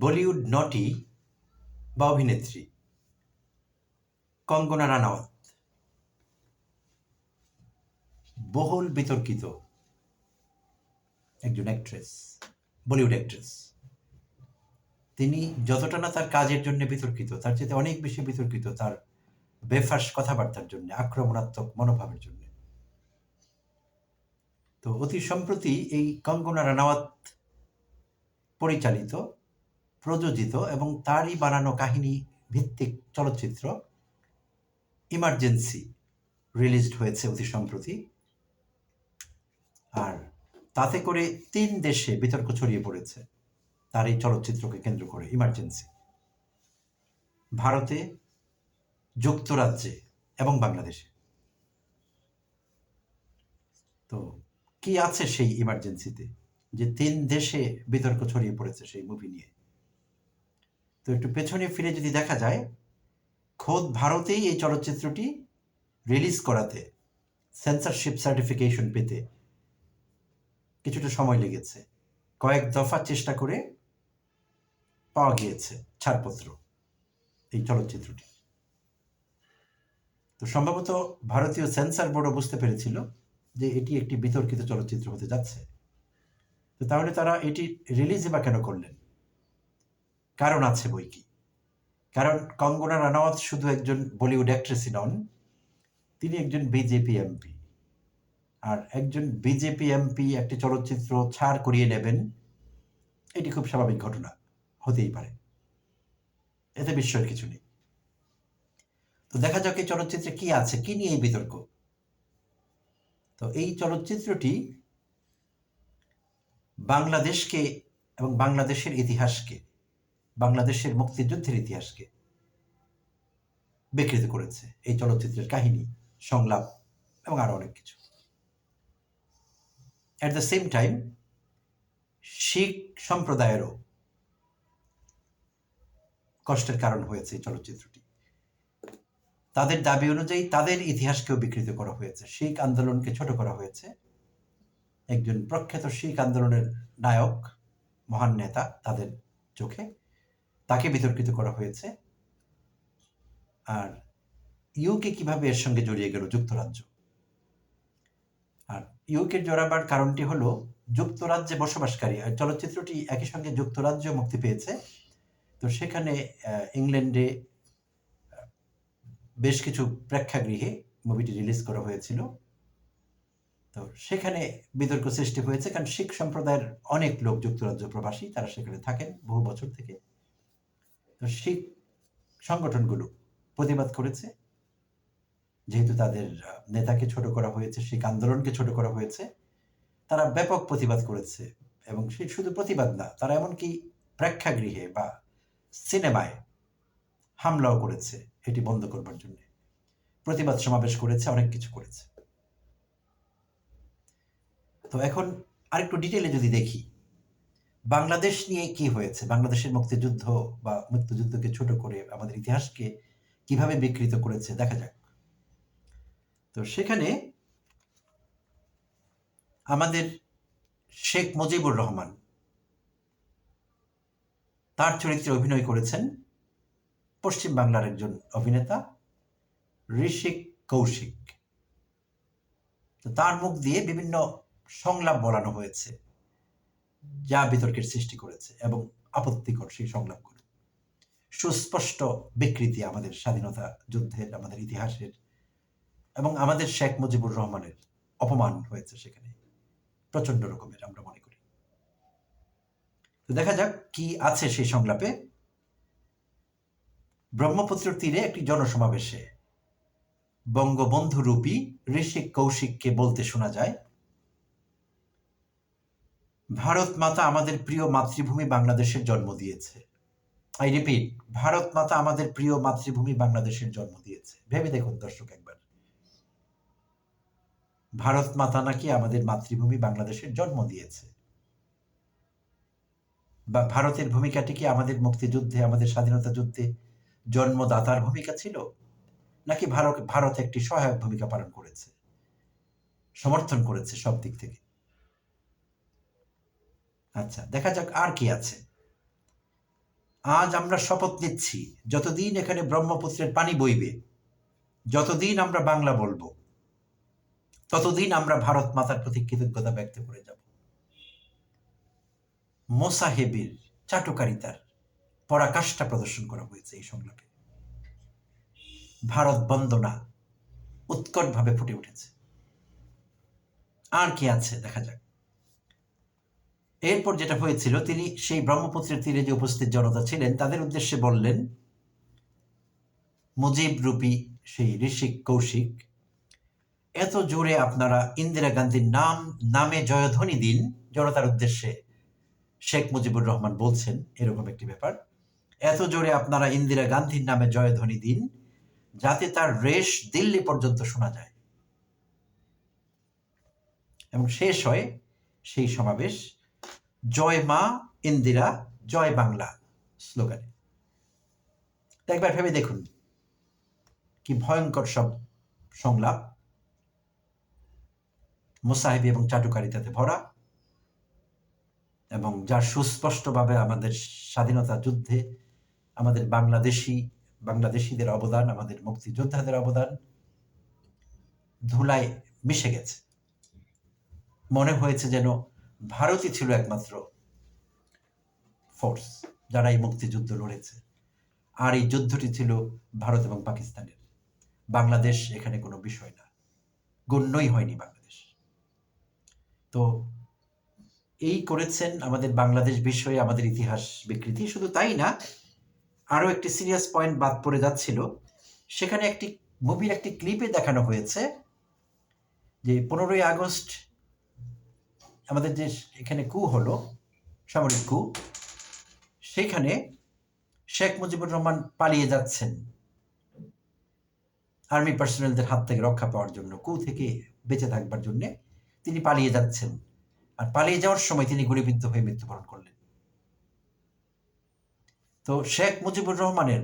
বলিউড নটি বা অভিনেত্রী? কঙ্গনা রানাওয়াত। বহুল বিতর্কিত একজন অ্যাক্ট্রেস বলিউড অ্যাক্ট্রেস তিনি যতটা না তার কাজের জন্য বিতর্কিত, তার চেয়ে অনেক বেশি বিতর্কিত তার বেফাস কথাবার্তার জন্য, আক্রমণাত্মক মনোভাবের জন্য। তো অতি সম্প্রতি এই কঙ্গনা রানাওয়াত পরিচালিত প্রযোজিত এবং তারই বানানো কাহিনী ভিত্তিক চলচ্চিত্র ইমার্জেন্সি রিলিজড হয়েছে অতি সম্প্রতি। আর তাতে করে তিন দেশে বিতর্ক ছড়িয়ে পড়েছে। তার এই চলচ্চিত্রকে কেন্দ্র করে ইমার্জেন্সি ভারতে, যুক্তরাজ্যে এবং বাংলাদেশে। তো কি আছে সেই ইমার্জেন্সিতে যে তিন দেশে বিতর্ক ছড়িয়ে পড়েছে সেই মুভি নিয়ে। তো একটু পেছনে ফিরে যদি দেখা যায়, খোদ ভারতেই এই চলচ্চিত্রটি রিলিজ করাতে সেন্সরশিপ সার্টিফিকেশন পেতে কিছুটা সময় লেগেছে। কয়েক দফা চেষ্টা করে পাওয়া গিয়েছে ছাড়পত্র এই চলচ্চিত্রটি। তো সম্ভবত ভারতীয় সেন্সর বোর্ডও বুঝতে পেরেছিল যে এটি একটি বিতর্কিত চলচ্চিত্র হতে যাচ্ছে। তো তাহলে তারা এটি রিলিজই বা কেন করলেন? কারণ আছে বই কি? কারণ কঙ্গনা রানাওয়াত শুধু একজন বলিউড অ্যাক্ট্রেসই নন, তিনি একজন বিজেপি এমপি। আর একজন বিজেপি এমপি একটি চলচ্চিত্র ছাড় করিয়ে নেবেন, এটি খুব স্বাভাবিক ঘটনা, হতেই পারে। এতে বিস্ময়ের কিছু নেই। তো দেখা যাক এই চলচ্চিত্রে কি আছে, কি নিয়ে এই বিতর্ক? তো এই চলচ্চিত্রটি বাংলাদেশকে এবং বাংলাদেশের ইতিহাসকে বাংলাদেশের মুক্তিযুদ্ধের ইতিহাসকে বিকৃত করেছে এই চলচ্চিত্রের কাহিনী, সংলাপ এবং আরও অনেক কিছু। At the same time Sikh সম্প্রদায়েরও কষ্টের কারণ হয়েছে এই চলচ্চিত্রটি। তাদের দাবি অনুযায়ী তাদের ইতিহাসকেও বিকৃত করা হয়েছে। শিখ আন্দোলনকে ছোট করা হয়েছে। একজন প্রখ্যাত শিখ আন্দোলনের নায়ক, মহান নেতা তাদের চোখে তাকে বিতর্কিত করা হয়েছে। আর ইউকে কীভাবে এর সঙ্গে জড়িয়ে গেল যুক্তরাজ্য? আর ইউকে জড়াবার কারণটি হলো, যুক্তরাজ্যে বসবাসকারী, আর চলচ্চিত্রটি একই সঙ্গে যুক্তরাজ্য মুক্তি পেয়েছে। তো সেখানে ইংল্যান্ডে বেশ কিছু প্রেক্ষাগৃহে মুভিটি রিলিজ করা হয়েছিল। তো সেখানে বিতর্ক সৃষ্টি হয়েছে, কারণ শিখ সম্প্রদায়ের অনেক লোক যুক্তরাজ্য প্রবাসী, তারা সেখানে থাকেন বহু বছর থেকে। তো শিখ সংগঠনগুলো প্রতিবাদ করেছে। যেহেতু তাদের নেতাকে ছোট করা হয়েছে শিখ আন্দোলনকে ছোট করা হয়েছে, তারা ব্যাপক প্রতিবাদ করেছে এবং সে শুধু প্রতিবাদ না, তারা এমনকি প্রেক্ষাগৃহে বা সিনেমায় হামলাও করেছে এটি বন্ধ করবার জন্য। প্রতিবাদ সমাবেশ করেছে, অনেক কিছু করেছে। তো এখন আরেকটু ডিটেলে যদি দেখি বাংলাদেশ নিয়ে কি হয়েছে? বাংলাদেশের মুক্তিযুদ্ধ বা মুক্তিযুদ্ধকে ছোট করে আমাদের ইতিহাসকে কীভাবে বিকৃত করেছে? দেখা যাক। তো সেখানে আমাদের শেখ মুজিবুর রহমান তার চরিত্রে অভিনয় করেছেন পশ্চিম বাংলার একজন অভিনেতা ঋষিক কৌশিক। তার মুখ দিয়ে বিভিন্ন সংলাপ বলানো হয়েছে। যা বিতর্কের সৃষ্টি করেছে এবং আপত্তিকর সেই সংলাপগুলো সুস্পষ্ট বিকৃতি আমাদের স্বাধীনতা যুদ্ধের, আমাদের ইতিহাসের এবং আমাদের শেখ মুজিবুর রহমানের অপমান হয়েছে সেখানে। প্রচণ্ড রকমের আমরা মনে করি। তো দেখা যাক কি আছে সেই সংলাপে। ব্রহ্মপুত্র তীরে একটি জনসমাবেশে বঙ্গবন্ধু রূপী ঋষিক কৌশিককে বলতে শোনা যায় ভারত মাতা আমাদের প্রিয় মাতৃভূমি বাংলাদেশের জন্ম দিয়েছে। আই রিপিট ভারত মাতা আমাদের প্রিয় মাতৃভূমি বাংলাদেশের জন্ম দিয়েছে। ভেবে দেখুন দর্শক একবার। ভারত মাতা নাকি আমাদের মাতৃভূমি বাংলাদেশের জন্ম দিয়েছে? বা ভারতের ভূমিকাটি কি আমাদের মুক্তিযুদ্ধে, আমাদের স্বাধীনতা যুদ্ধে জন্মদাতার ভূমিকা ছিল? নাকি ভারত ভারত একটি সহায়ক ভূমিকা পালন করেছে? সমর্থন করেছে সব দিক থেকে। আচ্ছা দেখা যাক আর কি আছে। আজ আমরা শপথ নিচ্ছি, যতদিন এখানে ব্রহ্মপুত্রের পানি বইবে, যতদিন আমরা বাংলা বলব, ততদিন আমরা ভারত মাতার প্রতি কৃতজ্ঞতা ব্যক্ত করে যাব। মোসাহেবের চাটুকারিতার পরাকাষ্ঠা প্রদর্শন করা হয়েছে এই সংলাপে। ভারত বন্দনা উৎকটভাবে ফুটে উঠেছে। আর কি আছে, দেখা যাক। এরপর যেটা হয়েছিল, তিনি সেই ব্রহ্মপুত্রের তীরে যে উপস্থিত জনতা ছিলেন, তাদের উদ্দেশ্যে বললেন, মুজিব রূপী সেই ঋষিক কৌশিক, এত জোরে আপনারা ইন্দিরা গান্ধীর নাম, নামে জয়ধ্বনি দিন জনতার উদ্দেশ্যে। শেখ মুজিবুর রহমান বলছেন এরকম একটি ব্যাপার, এত জোরে আপনারা ইন্দিরা গান্ধীর নামে জয়ধ্বনি দিন, যাতে তার রেশ দিল্লি পর্যন্ত শোনা যায়। এবং শেষ হয় সেই সমাবেশ। জয় মা ইন্দিরা, জয় বাংলা স্লোগানে। একবার ভেবে দেখুন, কি ভয়ঙ্কর সব সংলাপ। মোসাহেবি এবং চাটুকারিতাতে ভরা এবং যার সুস্পষ্টভাবে আমাদের স্বাধীনতা যুদ্ধে আমাদের বাংলাদেশি, বাংলাদেশিদের অবদান, আমাদের মুক্তিযোদ্ধাদের অবদান ধুলায় মিশে গেছে। মনে হয়েছে যেন ভারতই ছিল একমাত্র ফোর্স যারা এই মুক্তিযুদ্ধ লড়েছে। আর এই যুদ্ধটি ছিল ভারত এবং পাকিস্তানের। বাংলাদেশ এখানে কোনো বিষয় না। গণ্যই হয়নি বাংলাদেশ। তো এই করেছেন আমাদের বাংলাদেশ বিষয়ে আমাদের ইতিহাস বিকৃতি। শুধু তাই না, আরও একটি সিরিয়াস পয়েন্ট বাদ পড়ে যাচ্ছিল। সেখানে একটি মুভির একটি ক্লিপে দেখানো হয়েছে যে পনেরোই আগস্ট আমাদের যে এখানে কু হলো, সামরিক কু, সেখানে শেখ মুজিবুর রহমান পালিয়ে যাচ্ছেন। আর্মি পার্সোনালদের হাত থেকে রক্ষা পাওয়ার জন্য, কু থেকে বেঁচে থাকবার জন্য তিনি পালিয়ে যাচ্ছেন। আর পালিয়ে যাওয়ার সময় তিনি গুলিবিদ্ধ হয়ে মৃত্যুবরণ করলেন। তো শেখ মুজিবুর রহমানের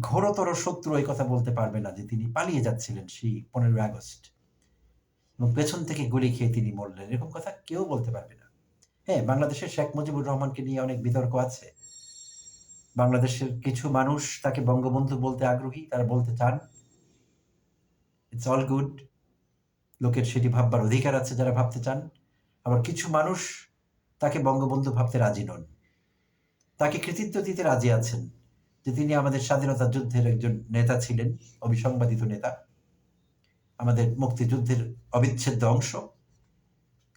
ঘোরতর শত্রু এই কথা বলতে পারবে না যে তিনি পালিয়ে যাচ্ছিলেন সেই পনেরোই আগস্ট। এবং পেছন থেকে গুলি খেয়ে তিনি মরলেন। এরকম কথা কেউ বলতে পারবে না। হ্যাঁ বাংলাদেশের শেখ মুজিবুর রহমানকে নিয়ে অনেক বিতর্ক আছে। বাংলাদেশের কিছু মানুষ তাকে বঙ্গবন্ধু বলতে আগ্রহী, তারা বলতে চান ইটস অল গুড লোকের সেটি ভাববার অধিকার আছে যারা ভাবতে চান। আবার কিছু মানুষ তাকে বঙ্গবন্ধু ভাবতে রাজি নন। তাকে কৃতিত্ব দিতে রাজি আছেন যে তিনি আমাদের স্বাধীনতা যুদ্ধের একজন নেতা ছিলেন, অবিসংবাদিত নেতা। আমাদের মুক্তিযুদ্ধের অবিচ্ছেদ্য অংশ।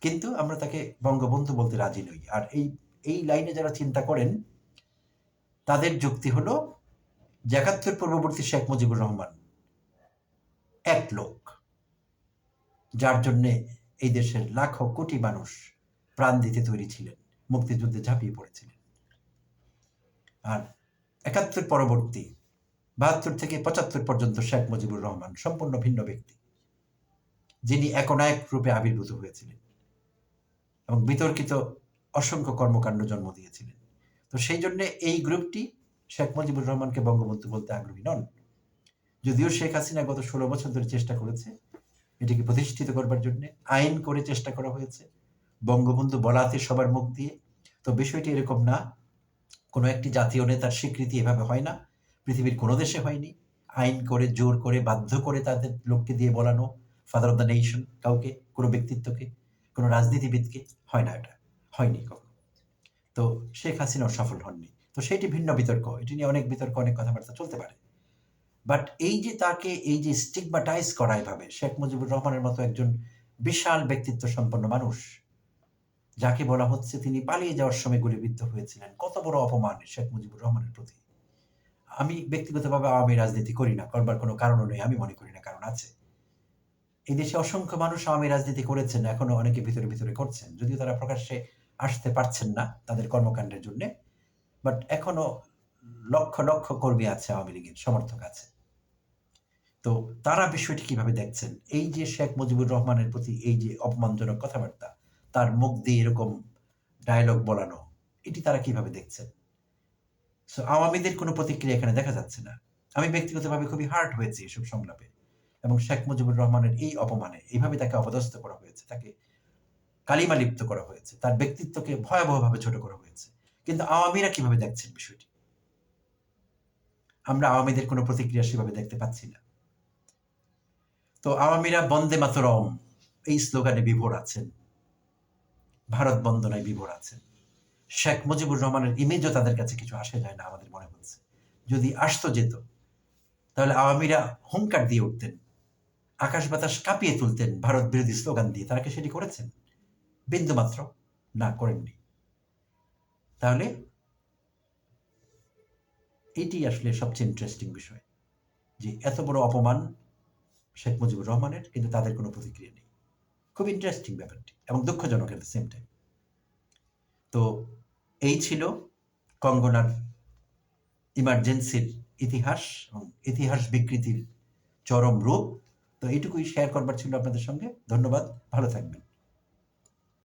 কিন্তু আমরা তাকে বঙ্গবন্ধু বলতে রাজি নই। আর এই এই লাইনে যারা চিন্তা করেন, তাদের যুক্তি হলো যে একাত্তর পূর্ববর্তী শেখ মুজিবুর রহমান এক লোক, যার জন্যে এই দেশের লাখো কোটি মানুষ প্রাণ দিতে তৈরি ছিলেন, মুক্তিযুদ্ধে ঝাঁপিয়ে পড়েছিলেন। আর একাত্তর পরবর্তী বাহাত্তর থেকে পঁচাত্তর পর্যন্ত শেখ মুজিবুর রহমান সম্পূর্ণ ভিন্ন ব্যক্তি। যিনি একনায়ক রূপে আবির্ভূত হয়েছিলেন এবং বিতর্কিত অসংখ্য কর্মকাণ্ড জন্ম দিয়েছিলেন। তো সেই জন্য এই গ্রুপটি শেখ মুজিবুর রহমানকে বঙ্গবন্ধু বলতে আগ্রহী নন। যদিও শেখ হাসিনা গত ষোলো বছর ধরে চেষ্টা করেছে এটিকে প্রতিষ্ঠিত করবার জন্য, আইন করে চেষ্টা করা হয়েছে, বঙ্গবন্ধু বলাতে সবার মুখ দিয়ে। তো বিষয়টি এরকম না, কোনো একটি জাতীয় নেতার স্বীকৃতি এভাবে হয় না, পৃথিবীর কোনো দেশে হয়নি। আইন করে, জোর করে, বাধ্য করে তাদের লোককে দিয়ে বলানো ফাদার অফ দ্য নেশন কাউকে, কোনো ব্যক্তিত্বকে, কোনো রাজনীতিবিদকে, হয় না এটা, হয়নি কখনো। তো শেখ হাসিনাও সফল হননি। তো সেটি ভিন্ন বিতর্ক, এটি নিয়ে অনেক বিতর্ক, অনেক কথাবার্তা চলতে পারে। বাট এই যে তাকে, এই যে স্টিগমাটাইজ করা এভাবে, শেখ মুজিবুর রহমানের মতো একজন বিশাল ব্যক্তিত্ব সম্পন্ন মানুষ, যাকে বলা হচ্ছে তিনি পালিয়ে যাওয়ার সময় গুলিবিদ্ধ হয়েছিলেন, কত বড় অপমান শেখ মুজিবুর রহমানের প্রতি। আমি ব্যক্তিগতভাবে আওয়ামী রাজনীতি করি না, করবার কোনো কারণও নেই, আমি মনে করি না কারণ আছে। এই দেশে অসংখ্য মানুষ আওয়ামী রাজনীতি করেছেন, এখনও অনেকে ভিতরে ভিতরে করছেন। যদিও তারা প্রকাশ্যে আসতে পারছেন না তাদের কর্মকাণ্ডের জন্য বাট এখনও লক্ষ লক্ষ কর্মী আছে আওয়ামী লীগের, সমর্থক আছে। তো তারা বিষয়টি কীভাবে দেখছেন? এই যে শেখ মুজিবুর রহমানের প্রতি এই যে অপমানজনক কথাবার্তা, তার মুখ দিয়ে এরকম ডায়লগ বলানো, এটি তারা কীভাবে দেখছেন? সো আওয়ামীদের কোনো প্রতিক্রিয়া এখানে দেখা যাচ্ছে না। আমি ব্যক্তিগতভাবে খুবই হার্ট হয়েছি এসব সংলাপে। এবং শেখ মুজিবুর রহমানের এই অপমানে এইভাবে তাকে অপদস্থ করা হয়েছে, তাকে কালিমা লিপ্ত করা হয়েছে, তার ব্যক্তিত্বকে ভয়াবহভাবে ছোট করা হয়েছে। কিন্তু আওয়ামীরা কীভাবে দেখছেন বিষয়টি? আমরা আওয়ামীদের কোনো প্রতিক্রিয়া সেভাবে দেখতে পাচ্ছি না। তো আওয়ামীরা বন্দে মাতরম, এই স্লোগানে বিভোর আছেন। ভারত বন্দনায় বিভোর আছেন। শেখ মুজিবুর রহমানের ইমেজও তাদের কাছে কিছু আসে যায় না আমাদের মনে হচ্ছে। যদি আসতো যেত, তাহলে আওয়ামীরা হুঙ্কার দিয়ে উঠতেন। আকাশ বাতাস কাঁপিয়ে তুলতেন ভারত বিরোধী স্লোগান দিয়ে। তারা কি সেটি করেছেন? বিন্দুমাত্র না, করেননি। তাহলে এটি আসলে সবচেয়ে ইন্টারেস্টিং বিষয় যে এত বড় অপমান শেখ মুজিবুর রহমানের, কিন্তু তাদের কোনো প্রতিক্রিয়া নেই। খুব ইন্টারেস্টিং ব্যাপারটি এবং দুঃখজনক এট দ্য সেম টাইম তো এই ছিল কঙ্গনার ইমার্জেন্সির ইতিহাস এবং ইতিহাস বিকৃতির চরম রূপ। তো এইটুকুই শেয়ার করবার ছিল আপনাদের সঙ্গে। ধন্যবাদ ভালো থাকবেন।